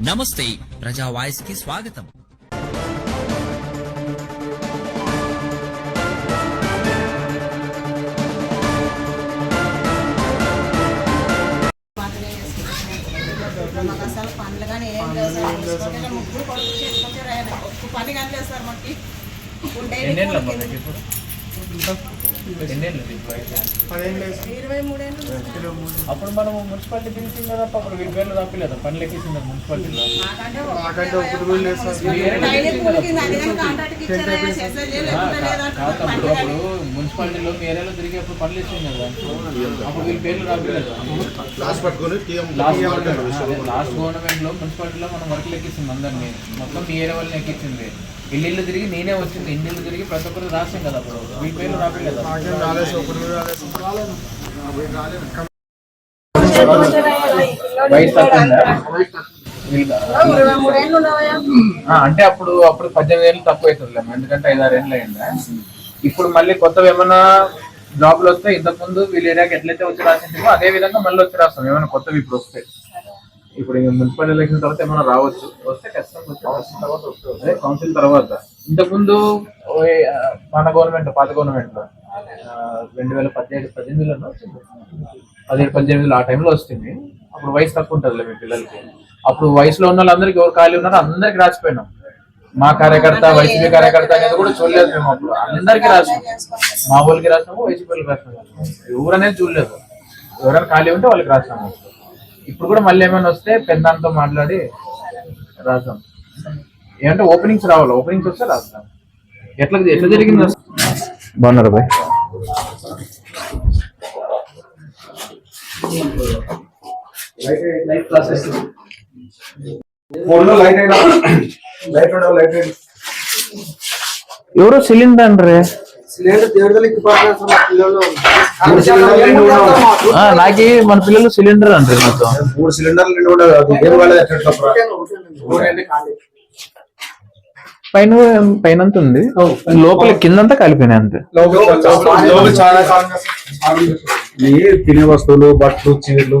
నమస్తే ప్రజా వాయిస్కి స్వాగతం మాకు అసలు పనులు కానీ ఏం లేవు సార్ చూసుకోండి, ముగ్గురు కొడుకు చేసుకుంటే రాయడం. ఒక్క పని కానీ లేదు సార్ మాకు ఉండే ఎన్నేళ్ళమ్మా మీకు ఇప్పుడు ఎన్నేళ్ళు అప్పుడు మనం మున్సిపాలిటీ పిలిచింది కదా అప్పుడు వీళ్ళ పేర్లు తప్పలేదు. పనులు ఎక్కించింది మున్సిపాలిటీలో. మాకంటే డైలీ మున్సిపాలిటీలో మీ ఏరియాలో తిరిగి అప్పుడు పనులు ఇచ్చింది కదా. అప్పుడు వీళ్ళ పేర్లు రాలేదు లాస్ట్ పట్టుకొని టీఎం లాస్ట్ లాస్ట్ గవర్నమెంట్లో మున్సిపాలిటీలో మనం వర్క్లు ఎక్కిస్తుంది అందరినీ. మొత్తం మీ ఏరియా వాళ్ళని ఎక్కించింది. ఇల్లు తిరిగి నేనే వచ్చింది. ఇల్లు తిరిగి ప్రతి ఒక్కరు రాసాం కదా అప్పుడు. వీళ్ళ పేర్లు రాలేదు అంటే అప్పుడు అప్పుడు పద్దెనిమిది ఏళ్ళు తక్కువ అవుతుందిలేము ఎందుకంటే ఐదారు ఏళ్ళు అయిందా? ఇప్పుడు మళ్ళీ కొత్తవి ఏమైనా జాబ్లు వస్తే ఇంతకు ముందు వీళ్ళ ఏరియాకి ఎట్లయితే వచ్చి రాసిందో అదే విధంగా మళ్ళీ వచ్చి రాస్తాం. ఏమైనా కొత్తవి ఇప్పుడు వస్తాయి ఇప్పుడు మున్సిపల్ ఎలక్షన్ తర్వాత ఏమైనా రావచ్చు. వస్తే ఖచ్చితంగా వస్తే అదే కౌన్సిల్ తర్వాత. ఇంతకుముందు మన గవర్నమెంట్ పాత గవర్నమెంట్. లో రెండు వేల పదిహేడు పద్దెనిమిదిలో వచ్చింది. పదిహేడు పద్దెనిమిదిలో ఆ టైంలో వస్తుంది. అప్పుడు వయసు తక్కువ ఉంటుంది మీ పిల్లలకి. అప్పుడు వయసులో ఉన్న వాళ్ళందరికీ ఎవరు ఖాళీ ఉన్నారో అందరికి రాసిపోయినాం. మా కార్యకర్త వైసీపీ కార్యకర్త అనేది కూడా చూడలేదు మేము అప్పుడు. అందరికి రాసినాం మా వాళ్ళకి రాసినాము వైసీపీ రాసినాము ఎవరనేది చూడలేదు. ఎవరైనా ఖాళీ ఉంటే వాళ్ళకి రాసినాము ఇప్పుడు కూడా మళ్ళీ ఏమైనా వస్తే పెద్దాంతో మాట్లాడి రాసాం. ఏమంటే ఓపెనింగ్స్ రావాలి. ఓపెనింగ్స్ వస్తే రాస్తాం. ఎట్లా ఎట్లా జరిగింది బాగున్నారు బాయ్? ఫోన్లో లైట్ లైట్ ఉండవు లైట్ అయినా ఎవరో సిలిండర్ అండ్రే సిలిండర్ నాకు మన పిల్లలు సిలిండర్ అంటారు నాతో మూడు సిలిండర్లు ఏం ఖాళీ పైన పైన ఉంది లోపల కిందంతా కలిపినాయి అంతే లోపల చాలా ఈ తినే వస్తువులు బట్టలు చీరలు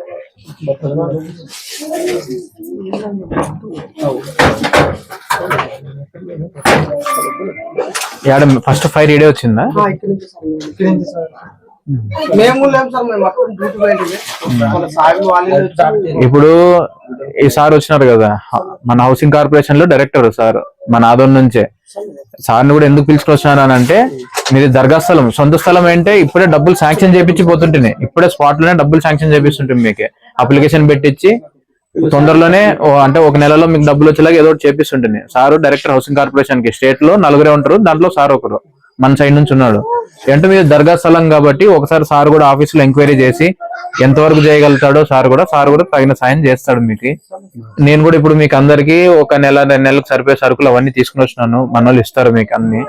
యాడ ఫస్ట్ ఫైర్ ఇడే వచ్చిందా? ఇప్పుడు ఈ సార్ వచ్చినారు కదా మన హౌసింగ్ కార్పొరేషన్లో డైరెక్టర్ సార్ మన ఆదోన్ నుంచే. సార్ని కూడా ఎందుకు పిలుచుకొని వచ్చినారు అని అంటే మీది దర్గా స్థలం సొంత స్థలం అంటే ఇప్పుడే డబ్బులు శాంక్షన్ చేపించి పోతుంటేనే ఇప్పుడే స్పాట్లోనే డబ్బులు శాంక్షన్ చేపిస్తుంటుంది మీకు. అప్లికేషన్ పెట్టించి తొందరలోనే అంటే ఒక నెలలో మీకు డబ్బులు వచ్చేలాగా ఏదో ఒకటి చేపిస్తుంటుంది. సారు డైరెక్టర్ హౌసింగ్ కార్పొరేషన్కి స్టేట్లో నలుగురే ఉంటారు దాంట్లో సార్ ఒకరు మన సైడ్ నుంచి ఉన్నాడు. అంటే మీరు దర్గా స్థలం కాబట్టి ఒకసారి సార్ కూడా ఆఫీస్లో ఎంక్వైరీ చేసి ఎంతవరకు చేయగలుగుతాడో సార్ కూడా సార్ కూడా తగిన సాయం చేస్తాడు మీకు. నేను కూడా ఇప్పుడు మీకు అందరికి ఒక నెల రెండు నెలలకు సరిపోయే సరుకులు అవన్నీ తీసుకుని వచ్చినాను. మన వాళ్ళు ఇస్తారు మీకు అన్ని?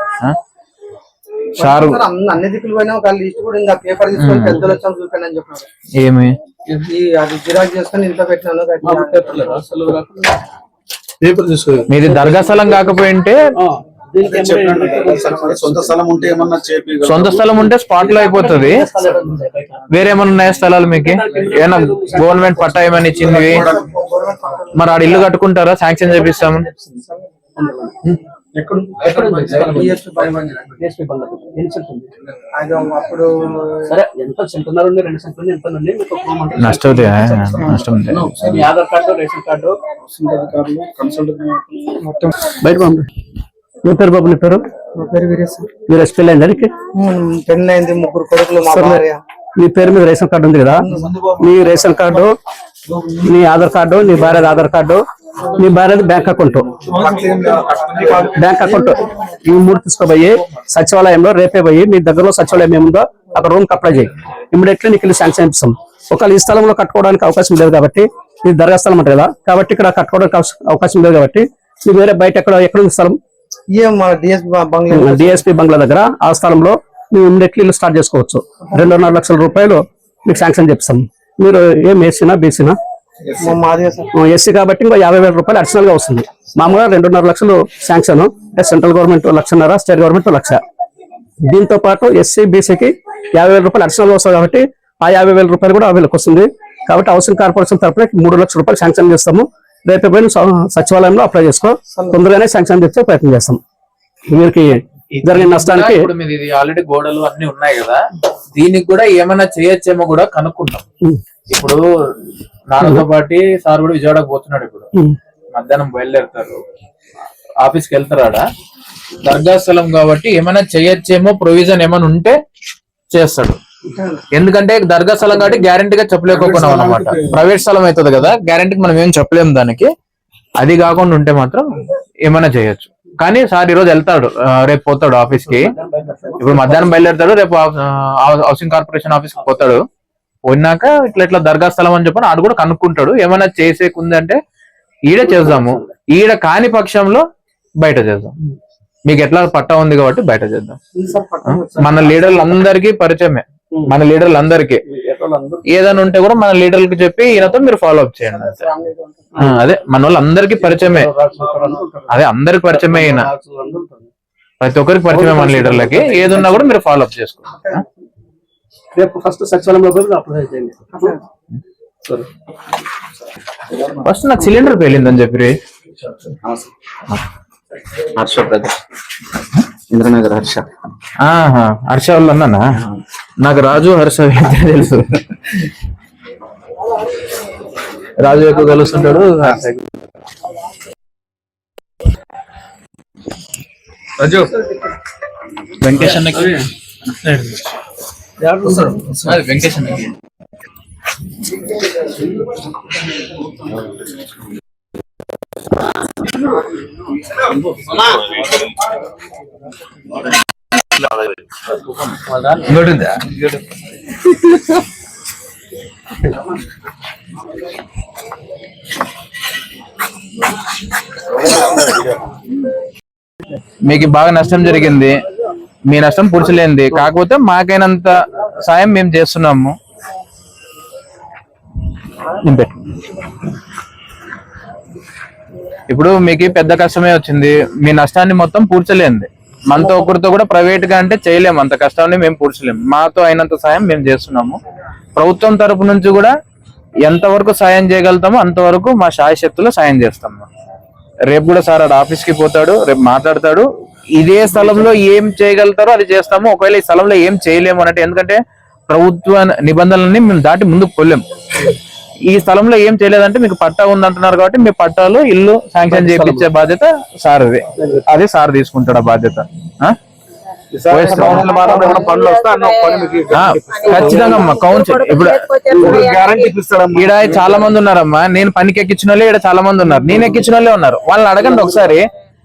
సార్ ఏమి? అది జిరాక్స్ చేసుకొని ఇంట్లో పెట్టినాను పేపర్ మీది దర్గా స్థలం కాకపోయింటే సొంత స్థలం ఉంటే ఏమన్నా చేపి సొంత స్థలం ఉంటే స్పాట్లో అయిపోతుంది. వేరే ఏమైనా ఉన్నాయా స్థలాలు మీకు? ఏమైనా గవర్నమెంట్ పట్టా ఏమైనా ఇచ్చింది? మరి ఆడ ఇల్లు కట్టుకుంటారా? శాంక్షన్ చేపిస్తాము. అప్పుడు సరే ఎంత సెంటున్నర రెండు సెంట్లు ఎంత. నష్టం నష్టం. మీ ఆధార్ కార్డు రేషన్ కార్డు. మొత్తం. బయట మీ పేరు బాబు పేరు? నా అయింది అడిగి పెళ్ళి అయింది ముగ్గురు కొడుకులు మా మీ పేరు మీద రేషన్ కార్డు ఉంది కదా? మీ రేషన్ కార్డు నీ ఆధార్ కార్డు నీ భార్య ఆధార్ కార్డు. నీ భార్యది బ్యాంక్ అకౌంట్. Bank account. ఈ మూడు తీసుకోపోయి సచివాలయంలో రేపే పోయి మీ దగ్గరలో సచివాలయం ఏముందో అక్కడ రూమ్ అప్లై చేయి. ఇమ్మీడియట్లీ నీకు శాంక్షన్ ఇస్తాం ఒకవేళ ఈ స్థలంలో కట్టుకోవడానికి అవకాశం లేదు కాబట్టి ఇది దర్గా స్థలం అంట కదా కాబట్టి ఇక్కడ కట్టుకోవడానికి అవకాశం లేదు కాబట్టి మీరు వేరే బయట ఎక్కడ ఎక్కడ ఉంది స్థలం డిఎస్పీ బంగ్లా దగ్గర. ఆ స్థలంలో మేము ఇమ్మీడియట్లీ ఇల్లు స్టార్ట్ చేసుకోవచ్చు. రెండున్నర లక్షల రూపాయలు మీకు శాంక్షన్ చేపిస్తాం. మీరు ఏం ఏసీనా బీసీనా మా ఎస్సీ కాబట్టి ఇంకో యాభై వేల రూపాయలు అడిషనల్గా వస్తుంది. మామూలుగా రెండున్నర లక్షలు శాంక్షన్ అంటే సెంట్రల్ గవర్నమెంట్ లక్షన్నర స్టేట్ గవర్నమెంట్ లక్ష. దీంతో పాటు ఎస్సీ బీసీకి యాభై వేల రూపాయలు అడిషనల్ వస్తుంది కాబట్టి ఆ యాభై వేల రూపాయలు కూడా వీళ్ళకి వస్తుంది. కాబట్టి హౌసింగ్ కార్పొరేషన్ తరఫున మూడు లక్షల రూపాయలు శాంక్షన్ చేస్తాము. రేపు పోయి స- సచివాలయంలో అప్లై చేసుకో. తొందరగానే శాంక్షన్ చేసే ప్రయత్నం చేస్తాం. వీరికి జరిగిన నష్టానికి ఇప్పుడు మీది ఇది ఆల్రెడీ గోడలు అన్ని ఉన్నాయి కదా దీనికి కూడా ఏమైనా చేయొచ్చేమో కూడా కనుక్కుంటాం. ఇప్పుడు నాన్నతో పాటి సార్ కూడా విజయవాడకు పోతున్నాడు ఇప్పుడు. మధ్యాహ్నం బయలుదేరుతారు. ఆఫీస్కి వెళ్తారాడ దర్గా స్థలం కాబట్టి ఏమైనా చేయొచ్చేమో ప్రొవిజన్ ఏమైనా ఉంటే చేస్తాడు. ఎందుకంటే దర్గా స్థలం కాబట్టి గ్యారంటీగా చెప్పలేకపోతున్నాం అనమాట ప్రైవేట్ స్థలం అవుతుంది కదా గ్యారంటీకి మనం ఏం చెప్పలేము దానికి. అది కాకుండా ఉంటే మాత్రం ఏమైనా చేయొచ్చు. కానీ సార్ ఈ రోజు వెళ్తాడు రేపు పోతాడు ఆఫీస్కి ఇప్పుడు మధ్యాహ్నం బయలుదేరుతాడు రేపు హౌసింగ్ కార్పొరేషన్ ఆఫీస్కి పోతాడు. పోయినాక ఇట్లా ఇట్లా దర్గా స్థలం అని చెప్పని ఆడు కూడా కనుక్కుంటాడు. ఏమైనా చేసేకుంది అంటే ఈడ చేద్దాము. ఈడ కాని పక్షంలో బయట చేద్దాం. మీకు ఎట్లా పట్టా ఉంది కాబట్టి బయట చేద్దాం. మన లీడర్లు అందరికీ పరిచయమే. మన లీడర్లు అందరికీ ఏదైనా ఉంటే కూడా మన లీడర్లకు చెప్పి ఈయనతో మీరు ఫాలో అప్ చేయండి. అదే మన వాళ్ళందరికీ పరిచయమే. అదే అందరికి పరిచయమే ఈయన. ప్రతి ఒక్కరికి పరిచయమే మన లీడర్లకి. ఏది ఉన్నా కూడా మీరు ఫాలో అప్ చేసుకోండి? రేపు ఫస్ట్ సచివాలయంలో పోయి అప్లై చేయండి. సరే. ఫస్ట్ నాకు సిలిండర్ పేలిందని చెప్పి. హర్ష బ్రదర్. ఇంద్రనగర్ హర్ష. ఆహా హర్ష వాళ్ళు అన్నానా? నాకు రాజు హర్ష తెలుసు. రాజు ఎక్కువ కలుస్తుంటాడు. రాజు. వెంకటేష్ అన్నకి. వెంకటేష్ అన్నకి. ఇంకోటి మీకు బాగా నష్టం జరిగింది. మీ నష్టం పూడ్చలేంది కాకపోతే మాకైనంత సాయం మేము చేస్తున్నాము. ఇప్పుడు మీకు పెద్ద కష్టమే వచ్చింది. మీ నష్టాన్ని మొత్తం పూడ్చలేంది మనతో ఒకరితో కూడా ప్రైవేట్గా అంటే చేయలేము. అంత కష్టాన్ని మేము పూడ్చలేము. మాతో అయినంత సాయం మేము చేస్తున్నాము. ప్రభుత్వం తరపు నుంచి కూడా ఎంతవరకు సాయం చేయగలుగుతామో అంతవరకు మా శాయశక్తులు సాయం చేస్తాము. రేపు కూడా సార్ ఆడ ఆఫీస్కి పోతాడు రేపు మాట్లాడతాడు. ఇదే స్థలంలో ఏం చేయగలుగుతారో అది చేస్తాము. ఒకవేళ ఈ స్థలంలో ఏం చేయలేము అన్నట్టు. ఎందుకంటే ప్రభుత్వ నిబంధనలని మేము దాటి ముందుకు పోలేము. ఈ స్థలంలో ఏం చేయలేదంటే మీకు పట్టా ఉందంటున్నారు కాబట్టి మీ పట్టాలు ఇల్లు శాంక్షన్ చేయించే బాధ్యత సార్ అదే సార్ తీసుకుంటాడు ఆ బాధ్యత. ఖచ్చితంగా అమ్మా కౌన్సిల్ ఇప్పుడు ఈడ చాలా మంది ఉన్నారమ్మా. నేను పనికి ఎక్కించిన వాళ్ళే ఈడ చాలా మంది ఉన్నారు. నేను ఎక్కించిన వాళ్ళే ఉన్నారు. వాళ్ళని అడగండి ఒకసారి.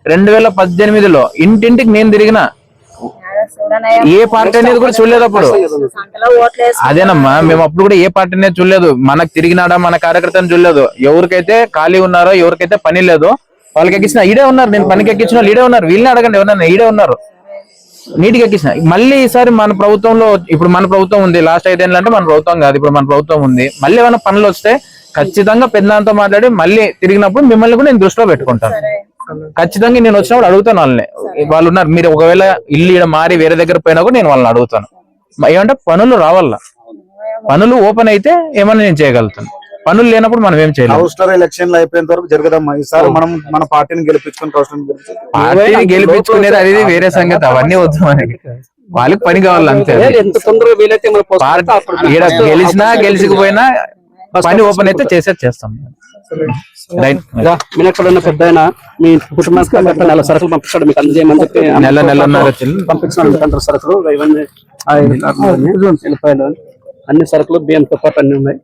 రెండు వేల పద్దెనిమిదిలో ఇంటింటికి నేను తిరిగిన ఏ పార్టీ అనేది కూడా చూడలేదు అప్పుడు. అదేనమ్మా మేము అప్పుడు కూడా ఏ పార్టీ అనేది చూడలేదు. మనకు తిరిగినాడా మన కార్యకర్తను చూడలేదు. ఎవరికైతే ఖాళీ ఉన్నారో ఎవరికైతే పని లేదో వాళ్ళకి ఎక్కించిన ఈడే ఉన్నారు. నేను పనికి ఎక్కించిన వాళ్ళు ఈడే ఉన్నారు. వీళ్ళని అడగండి ఎవరన్నా ఈడే ఉన్నారు. నీటికి ఎక్కించిన. మళ్ళీ ఈసారి మన ప్రభుత్వంలో ఇప్పుడు మన ప్రభుత్వం ఉంది. లాస్ట్ ఐదేళ్ళు అంటే మన ప్రభుత్వం కాదు. ఇప్పుడు మన ప్రభుత్వం ఉంది. మళ్ళీ ఏమైనా పనులు వస్తే ఖచ్చితంగా పెద్దలతో మాట్లాడి మళ్ళీ తిరిగినప్పుడు మిమ్మల్ని కూడా నేను దృష్టిలో పెట్టుకుంటాను. ఖచ్చితంగా నేను వచ్చినప్పుడు అడుగుతాను వాళ్ళని. వాళ్ళు ఉన్నారు. మీరు ఒకవేళ ఇల్లు ఈడ మారి వేరే దగ్గర పోయినా కూడా నేను వాళ్ళని అడుగుతాను. మ- ఏమంటే పనులు రావాల పనులు ఓపెన్ అయితే ఏమన్నా నేను చేయగలుగుతాను. పనులు లేనప్పుడు మనం ఏం కౌన్సిలర్ ఎలక్షన్లు అయిపోయేంత వరకు జరగదమ్మా. ఈసారి మనం మన పార్టీని గెలిపించుకొని కౌన్సిలర్ గెలిపించుకొని. పార్టీని గెలిపించుకునేది అది వేరే సంగతి. అవన్నీ వద్దు మనకి. వాళ్ళకి పని కావాలి అంతే గెలిచినా గెలిచకపోయినా పని ఓపెన్ అయితే చేసేది చేస్తాం. మీరు ఎక్కడ ఉన్న పెద్ద మీ కుటుంబానికి నెల సరుకులు మీకు అందజేయమని చెప్పి నెల. పంపించాడు అంటారు సరుకులు. ఇవన్నీ అన్ని సరుకులు బియ్యంతో పాటు అన్ని ఉన్నాయి.